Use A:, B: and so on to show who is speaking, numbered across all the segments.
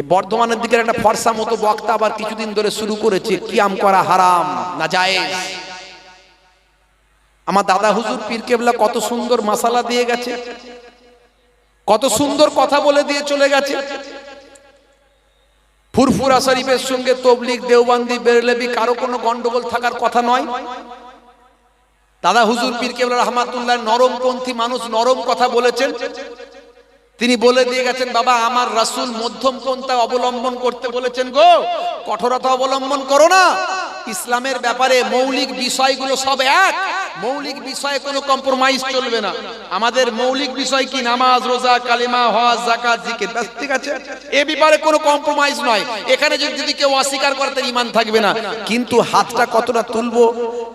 A: এই বর্ধমানের দিকের একটা ফর্সা মতো বক্তা আবার কিছুদিন ধরে শুরু করেছে, কিয়াম করা হারাম, না যায় আমার দাদা হুজুর পীর কেবলা কত সুন্দর মাসালা দিয়ে গেছে, কত সুন্দর কথা বলে দিয়ে চলে গেছে। ফুরফুরা শরীফের সঙ্গে তবলিক দেওবান্দি, বেরলেবি, কারও কোনো গন্ডগোল থাকার কথা নয়। দাদা হুজুর পীর কেবলা রহমাতুল্লাহ নরমপন্থী মানুষ নরম কথা বলেছেন। তিনি বলে দিয়ে গেছেন, বাবা, আমার রাসূল মধ্যম পন্থা অবলম্বন করতে বলেছেন গো। কঠোরতা অবলম্বন করো না। ইসলামের ব্যাপারে মৌলিক বিষয়গুলো সব এক। মৌলিক বিষয়ে কোনো কম্প্রোমাইজ চলবে না। আমাদের মৌলিক বিষয় কি? নামাজ, রোজা, কালিমা, হজ জাকাত জিকির, ব্যাস, ঠিক আছে? এ ব্যাপারে কোনো কম্প্রোমাইজ নয়। এখানে যদি কেউ অস্বীকার করে, তার ইমান থাকবে না। কিন্তু হাতটা কতটা তুলবো?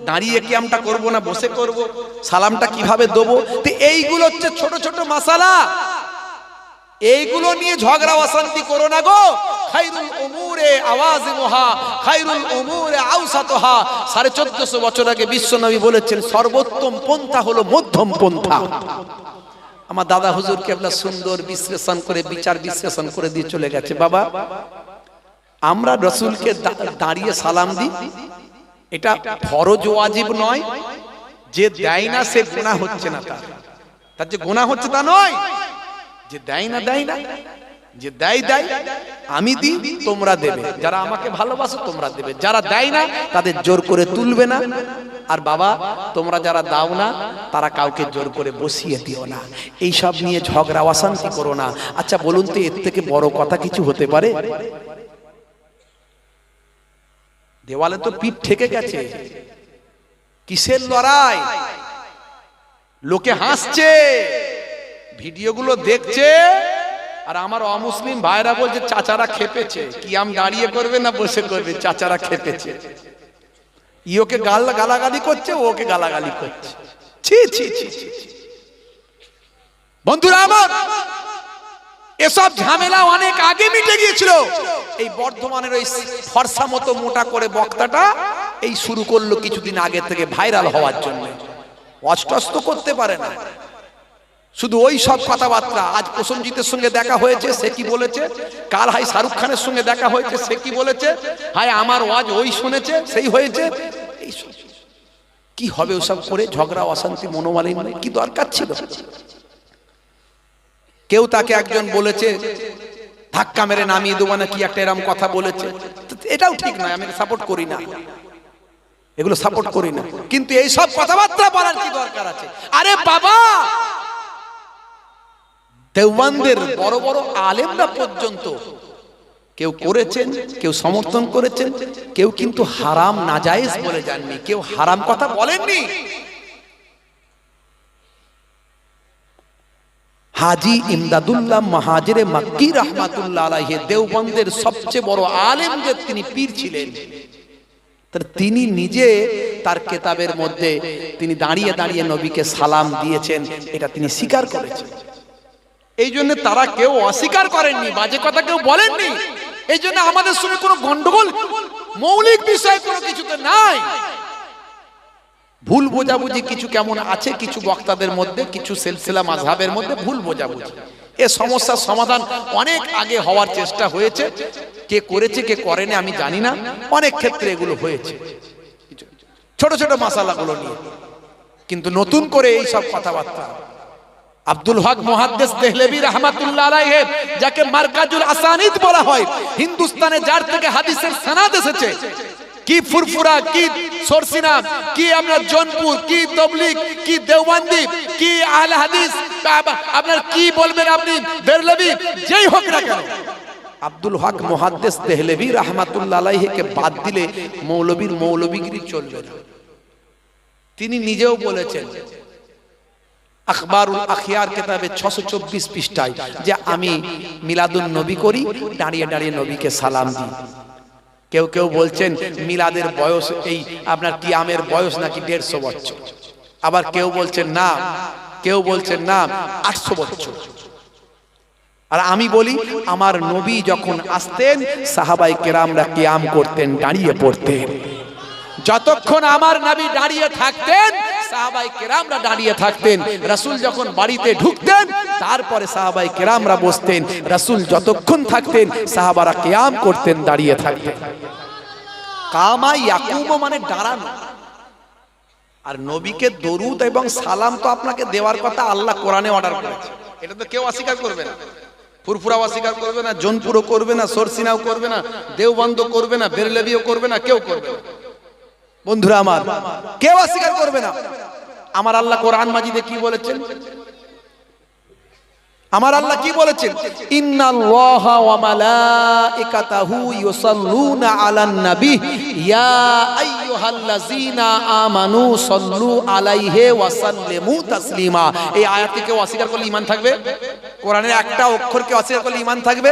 A: দাঁড়িয়ে কিয়ামটা করব না, বসে করব? সালামটা কীভাবে দেবো? তো এইগুলো হচ্ছে ছোট ছোট মাসালা এইগুলো নিয়ে ঝগড়া অশান্তি করো না গো। খাইরুল উমুরে আওয়াজ মোহা খাইরুল উমুরে আউসাতহা সাড়ে চোদ্দশো বছর আগে বিশ্বনবী বলেছেন, সর্বোত্তম পন্থা হলো মধ্যম পন্থা। আমার দাদা হুজুর কেবলা সুন্দর বিশ্লেষণ করে, বিচার বিশ্লেষণ করে দিয়ে চলে গেছে। বাবা, আমরা রসুলকে দাঁড়িয়ে সালাম দিই। এটা ফরজ ওয়াজিব নয়। যে দেয় না, সে গুণা হচ্ছে না তার। তার যে গুণা হচ্ছে তা নয়। যে দেয় না দেয় না। যে দেয় দেয়, আমি দিই, তোমরা দেবে। যারা আমাকে ভালোবাসো, তোমরা দেবে। যারা দেয় না, তাদের জোর করে তুলবে না। আর বাবা, তোমরা যারা দাও না, তারা কাউকে জোর করে বসিয়ে দিও না। এই সব নিয়ে ঝগড়া, অশান্তি করো না। আচ্ছা বলুন তো, এর থেকে বড় কথা কিছু হতে পারে? দেওয়ালে তো পিঠ ঠেকে গেছে। কিসের লড়াই? লোকে হাসছে। ভিডিওগুলো দেখছে আর আমার অমুসলিম ভাইরা বলছে, চাচারা খেপেছে। কি আম দাঁড়িয়ে করবে না বসে করবে? চাচারা খেপেছে। ই ওকে গাল গালাগালি করছে, ওকে গালাগালি করছে। ছি ছি ছি। বন্ধুরা আমার, এসব ঝামেলা অনেক আগে মিটে গিয়েছিল। এই বর্ধমানের ওই ফর্সা মতো মোটা করে বক্তাটা এই শুরু করল কিছুদিন আগে থেকে ভাইরাল হওয়ার জন্য। অস্টস্ত করতে পারে না। শুধু ওই সব কথাবার্তা। আজ প্রসঞ্জিতের সঙ্গে দেখা হয়েছে, সে কি বলেছে? কাল হাই শাহরুখ খানের সঙ্গে দেখা হয়েছে, সে কি বলেছে? হাই আমার ওয়াজ ওই শুনেছে, সেই হয়েছে। এইসব কি হবে ওসব করে? ঝগড়া, অশান্তি, মনোমালিন্য, কি দরকার ছিল? কেউ তাকে একজন বলেছে, ধাক্কা মেরে নামিয়ে দেবো না, কি একটা এরম কথা বলেছে। এটাও ঠিক নয়, আমি সাপোর্ট করি না। এগুলো সাপোর্ট করি না। কিন্তু এই সব কথাবার্তা বলার কি দরকার আছে? আরে বাবা! দেওবানদের বড় বড় আলেমরা পর্যন্ত কেউ করেছেন, কেউ সমর্থন করেছেন, কেউ কিন্তু হারাম নাজায়েজ বলে যাননি, কেউ হারাম কথা বলেননি। হাজি ইমদাদুল্লাহ মাহাজেরে মাক্কি রহমাতুল্লাহ আলাইহি দেওবন্দের সবচেয়ে বড় আলেম যে তিনি পীর ছিলেন। তিনি নিজে তার কেতাবের মধ্যে তিনি দাঁড়িয়ে দাঁড়িয়ে নবীকে সালাম দিয়েছেন, এটা তিনি স্বীকার করেছেন। এই জন্য তারা কেউ অস্বীকার করেননি, বাজে কথা কেউ বলেননি। এই জন্য আমাদের সঙ্গে কোনো গন্ডগোল, মৌলিক বিষয় কোনো কিছুতে নাই। ভুল বোঝাবুঝি কিছু কেমন আছে কিছু বক্তাদের মধ্যে, কিছু সিলসিলা মাঝহাবের মধ্যে ভুল বোঝাবুঝি। এ সমস্যার সমাধান অনেক আগে হওয়ার চেষ্টা হয়েছে। কে করেছে, কে করেনি আমি জানি না। অনেক ক্ষেত্রে এগুলো হয়েছে। ছোট ছোট মাসালাগুলো নিয়ে। কিন্তু নতুন করে এই সব কথাবার্তা আব্দুল হক মুহাদ্দিস দেহলেভি রাহমাতুল্লাহ আলাইহি, যাকে মারকাজুল আসানিদ বলা হয়, হিন্দুস্তানে যার থেকে হাদিসের সনদ এসেছে। কি ফুরফুরা, কি সরসিনা, কি আপনার জনপুর, কি তবলিগ, কি দেওবন্দি, কি আহলে হাদিস আপনার কি বলবেন আপনি বেরলভি যেই হোক না কেন। আব্দুল হক মুহাদ্দিস দেহলেভি রাহমাতুল্লাহ আলাইহিকে বাদ দিলে মৌলবীর মৌলবীগিরি চলবে না। তিনি নিজেও বলেছেন আখবারুল আখিয়ার কেতাবে ছশো চব্বিশ পৃষ্ঠায় যে আমি মিলাদুল নবী করি, দাঁড়িয়ে দাঁড়িয়ে নবীকে সালাম দিই। কেউ কেউ বলছেন, মিলাদের বয়স এই আপনার কিয়ামের বয়স নাকি দেড়শো বছর? আবার কেউ বলছেন, না। কেউ বলছেন, না, আটশো বছর। আর আমি বলি, আমার নবী যখন আসতেন, সাহাবাই কেরামরা কিয়াম করতেন, দাঁড়িয়ে পড়তেন। যতক্ষণ আমার নবী দাঁড়িয়ে থাকতেন সাহাবাই কেরামরা দাঁড়িয়ে থাকতেন। রাসূল যখন বাড়িতে ঢুকতেন, তারপরে সাহাবাই কেরামরা বসতেন। রাসূল যতক্ষণ থাকতেন, সাহাবারা কিয়াম করতেন, দাঁড়িয়ে থাকতেন। মানে আর নবীকে দরুদ এবং সালাম তো আপনাকে দেওয়ার কথা আল্লাহ কোরআনে অর্ডার করেছে। এটা তো কেউ অস্বীকার করবে না। ফুরফুরাও অস্বীকার করবে না, জোনপুরও করবে না, সরসিনাও করবে না দেওবন্দ করবে না, বেরলেবিও করবে না, কেউ করবে না। বন্ধুরা আমার, কেউ অস্বীকার করবে না। আমার আল্লাহ কোরআন মাজিদে কি বলেছেন? আমার আল্লাহ কি বলেছেন? ইন্নাল্লাহা ওয়া মালাইকাতাহু ইয়া এই অস্বীকার করলে ঈমান থাকবে? কোরআনের একটা অক্ষরকে অস্বীকার করলে ঈমান থাকবে?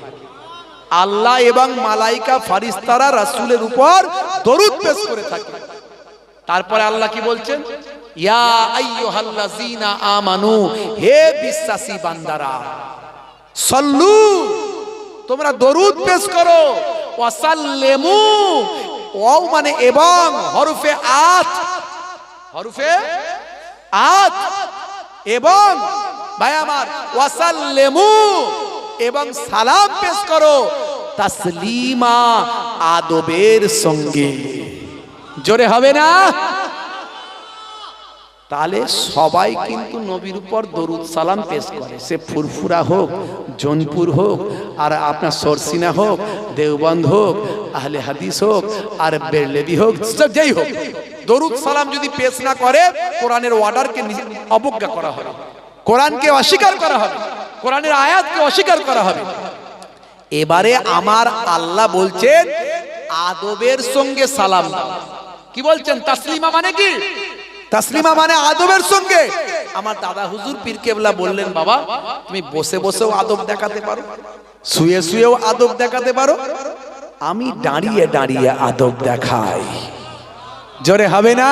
A: আল্লাহ এবং মালাইকা ফারিস্তারা রাসূলের উপর দরুদ পেশ করে থাকে। তারপরে আল্লাহ কি বলছেন? ইয়া আইয়ুহাল্লাযীনা আমানু, হে বিশ্বাসী বান্দারা, সল্লু, তোমরা দরুদ পেশ করো। ওয়াসাল্লিমু ও মানে এবং, হরফে আত। হরফে আত এবং, ভাই আমার, ওয়াসাল্লিমু। এবং সালাম পেশ করো। তাসলিমা আদবের সঙ্গে। জোরে হবে না? তাহলে সবাই কিন্তু নবীর উপর দরুদ সালাম পেশ করে। সে ফুরফুরা হোক, জোনপুর হোক, আর আপনার সরসিনা হোক দেওবন্ধ হোক, আহলে হাদিস হোক, আর বেরলেবি হোক, সব যেই হোক। দরুদ সালাম যদি পেশ না করে, কোরআনের অর্ডারকে অবজ্ঞা করা হবে। কোরআনকে অস্বীকার করা হবে। কোরআনের আয়াতকে অস্বীকার করা হবে। এবারে আমার আল্লাহ বলছেন, আদবের সঙ্গে সালাম কি বলছেন? তাসলিমা মানে কি? তাসলিমা মানে আদবের সঙ্গে। আমার দাদা হুজুর পীর কেবলা বললেন, বাবা, তুমি বসে বসেও আদব দেখাতে পারো, শুয়ে শুয়েও আদব দেখাতে পারো। আমি দাঁড়িয়ে দাঁড়িয়ে আদব দেখাই। জোরে হবে না?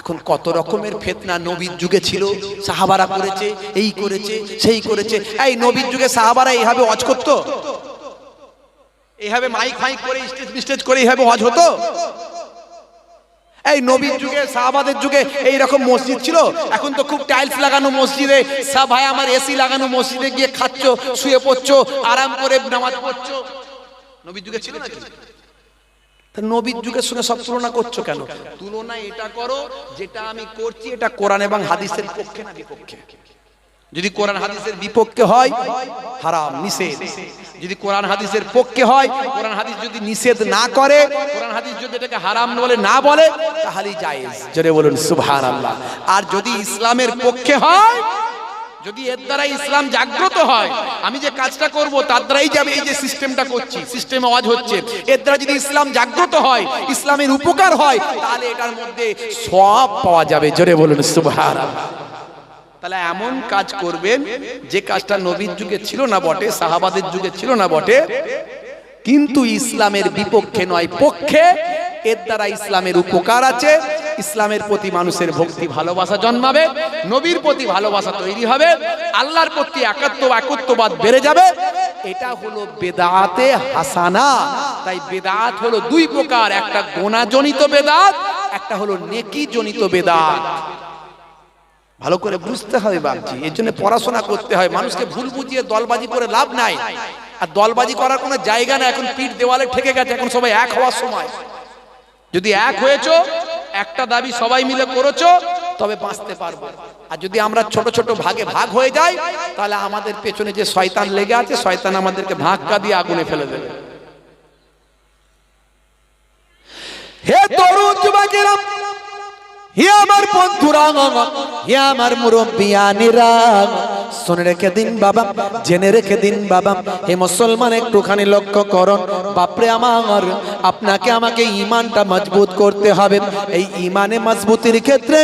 A: এখন কত রকমের ফেতনা নবীর যুগে ছিল, সাহাবারা করেছে, এই করেছে, সেই করেছে। এই নবীর যুগে সাহাবারা এইভাবে অজ করতো? এইভাবে মাইক ফাইক করে স্টেজ স্টেজ করে এইভাবে অজ হতো? এই নবীর যুগে, সাহাবাদের যুগে এই রকম মসজিদ ছিল। এখন তো খুব টাইলস লাগানো মসজিদে, সব ভাই আমার এসি লাগানো মসজিদে গিয়ে খাচ্ছ, শুয়ে পড়ছো, আরাম করে নামাজ পড়ছো। নবীর যুগে ছিল নাকি? তা নবীর যুগের সঙ্গে সব তুলনা করছ কেন? তুলনা এটা করো যেটা আমি করছি এটা কোরআন এবং হাদিসের পক্ষে না বিপক্ষে? যদি কোরআন হাদিসের বিপক্ষে হয় হারাম নিষেধ। যদি কোরআন হাদিসের পক্ষে হয় কোরআন হাদিস যদি নিষেধ না করে কোরআন হাদিস যদি এটাকে হারাম বলে না বলে তাহলেই জায়েজ। জোরে বলুন সুবহানাল্লাহ। আর যদি ইসলামের পক্ষে হয় যদি এর দ্বারা ইসলাম জাগ্রত হয়, আমি যে কাজটা করব, তার দ্বারাই যাবে এই যে সিস্টেমটা করছি সিস্টেম আওয়াজ হচ্ছে। এর দ্বারা যদি ইসলাম জাগ্রত হয়, ইসলামের উপকার হয়, তাহলে এটার মধ্যে সব পাওয়া যাবে। জোরে বলুন, সুবহানাল্লাহ। তাহলে এমন কাজ করবেন, যে কাজটা নবীর যুগে ছিল না বটে, সাহাবাদের যুগে ছিল না বটে, কিন্তু ইসলামের বিপক্ষে নয়, পক্ষে এর দ্বারা ইসলামের উপকার আছে ইসলামের প্রতি মানুষের ভক্তি, ভালোবাসা জন্মাবে, নবীর প্রতি ভালোবাসা তৈরি হবে, আল্লাহর প্রতি একাত্ম একত্ববাদ বেড়ে যাবে। এটা হলো বেদাতে হাসানা। তাই বেদাত হলো দুই প্রকার, একটা গোনাজনিত বেদাত, একটা হলো নেকি জনিত বেদাত। ভালো করে বুঝতে হবে বাপজি, এর জন্য পড়াশোনা করতে হয়। মানুষকে ভুল বুঝিয়ে দলবাজি করে লাভ নাই। আর দলবাজি করার কোনো জায়গা না এখন পিঠ দেওয়ালে ঠেকে গেছে, এখন সবাই এক হওয়ার সময়। যদি এক হয়েছো একটা দাবি সবাই মিলে করেছ, তবে বাঁচতে পারব। আর যদি আমরা ছোট ছোট ভাগে ভাগ হয়ে যাই, তাহলে আমাদের পেছনে যে শয়তান লেগে আছে, শয়তান আমাদেরকে ধাক্কা দিয়ে আগুনে ফেলে দেবে। হে তরুণ যুবকেরা হে আমার বন্ধুরা হে আমার মুরব্বিয়ানিরা শুনে রেখে দিন বাবা, জেনে রেখে দিন বাবা। হে মুসলমান, একটুখানি লক্ষ্য করুন। বাপরে আমার, আপনাকে আমাকে ইমানটা মজবুত করতে হবে। এই ইমানে মজবুতির ক্ষেত্রে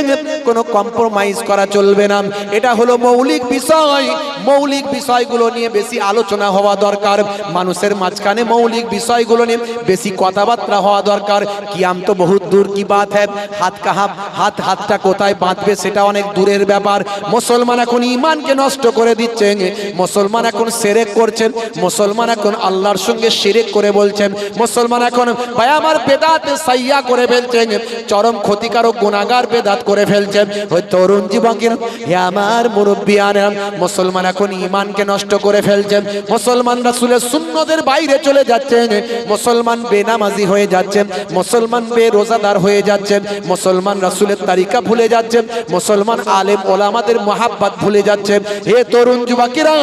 A: কোনো কম্প্রোমাইজ করা চলবে না। এটা হলো মৌলিক বিষয়। মৌলিক বিষয়গুলো নিয়ে বেশি আলোচনা হওয়া দরকার। মানুষের মাঝখানে মৌলিক বিষয়গুলো নিয়ে বেশি কথাবার্তা হওয়া দরকার। কিয়াম তো বহুত দূর কি বাত হ্যাঁ হাত কাহা হাত হাতটা কোথায় বাঁধবে সেটা অনেক দূরের ব্যাপার। মুসলমান এখন ইমানকে নষ্ট করে দিচ্ছেন। মুসলমান এখন সেরেক করছেন। মুসলমান এখন আল্লাহর সঙ্গে সেরেক করে বলছেন। মুসলমান এখন ভাই আমার বেদাত সাইয়া করে ফেলছেন। চরম ক্ষতিকারক গুণাগার বেদাত করে ফেলছেন। ওই তরুণ যুবকের, হে আমার মুরব্বিয়ানা মুসলমান এখন ইমানকে নষ্ট করে ফেলছেন। মুসলমান রাসুলের সুন্নতের বাইরে চলে যাচ্ছেন। মুসলমান বেনামাজি হয়ে যাচ্ছেন। মুসলমান বে রোজাদার হয়ে যাচ্ছেন। মুসলমান রাসূলের তারিকা ভুলে যাচ্ছেন মুসলমান আলেম ওলামাদের মহাব্বাত ভুলে যাচ্ছেন হে তরুণ যুবকেরা,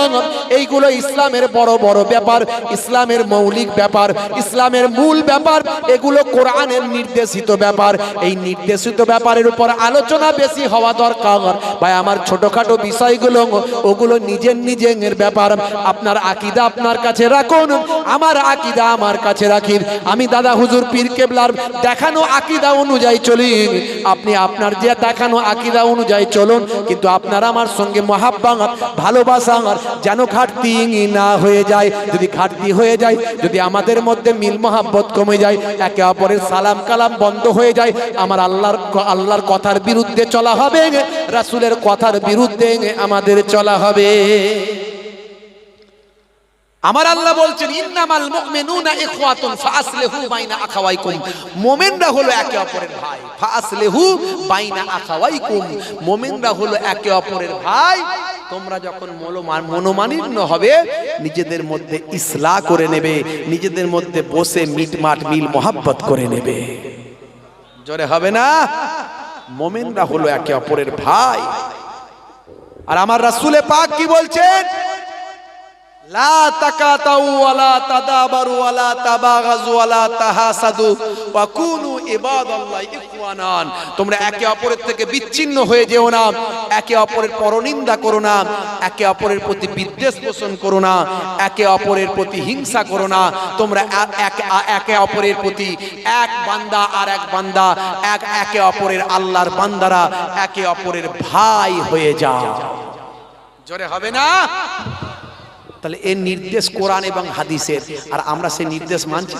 A: এইগুলো ইসলামের বড় বড় ব্যাপার, ইসলামের মৌলিক ব্যাপার, ইসলামের মূল ব্যাপার, এগুলো কোরআনের নির্দেশিত ব্যাপার। এই নির্দেশিত ব্যাপারের উপর আলোচনা বেশি হওয়া দরকার। ভাই, আমার ছোটখাটো বিষয়গুলো, ওগুলো নিজের নিজের ব্যাপার। আপনার আকিদা আপনার কাছে রাখুন, আমার আকিদা আমার কাছে রাখি। আমি দাদা হুজুর পীর কেবলার দেখানো আকিদা অনুযায়ী চলি। আপনি আপনার যে দেখানো আকিদা অনুযায়ী চলুন, কিন্তু আপনার আমার সঙ্গে মহাব্বা ভালোবাসা যেন ঘাটতি না হয়ে যায়। যদি ঘাটতি হয়ে যায়, যদি আমাদের মধ্যে মিল মহাব্বত কমে যায়, একে অপরের সালাম কালাম বন্ধ হয়ে যায়, আমার আল্লাহর আল্লাহর কথার বিরুদ্ধে চলা হবে, রাসুলের কথার বিরুদ্ধে আমাদের চলা হবে। আমার আল্লাহ বলছেন, ইন্নামাল মুমিনুনা ইখওয়াতুন ফাসলিহু বাইনা আখাওয়াইকুম। মুমিনরা হলো একে অপরের ভাই। ফাসলিহু বাইনা আখাওয়াইকুম। মুমিনরা হলো একে অপরের ভাই। তোমরা যখন মনোমান- মনোমালিন্য হবে, নিজেদের মধ্যে ইসলাহ করে নেবে, নিজেদের মধ্যে বসে মিটমাট, মিল মোহাব্বত করে নেবে। জোরে হবে না? মোমেনরা হলো একে অপরের ভাই। আর আমার রাসূলে পাক কি বলছেন? তোমরা একে অপরের থেকে বিচ্ছিন্ন হয়ে যেও না, একে অপরের পরনিন্দা করো না, একে অপরের প্রতি বিদ্বেষ পোষণ করো না, একে অপরের প্রতি হিংসা করো না। তোমরা একে অপরের প্রতি এক বান্দা আর এক বান্দা, এক, একে অপরের আল্লাহর বান্দারা একে অপরের ভাই হয়ে যাও। জোরে হবে না? তাহলে এর নির্দেশ কোরআন এবং হাদিসের আর আমরা সেই নির্দেশ মানছি?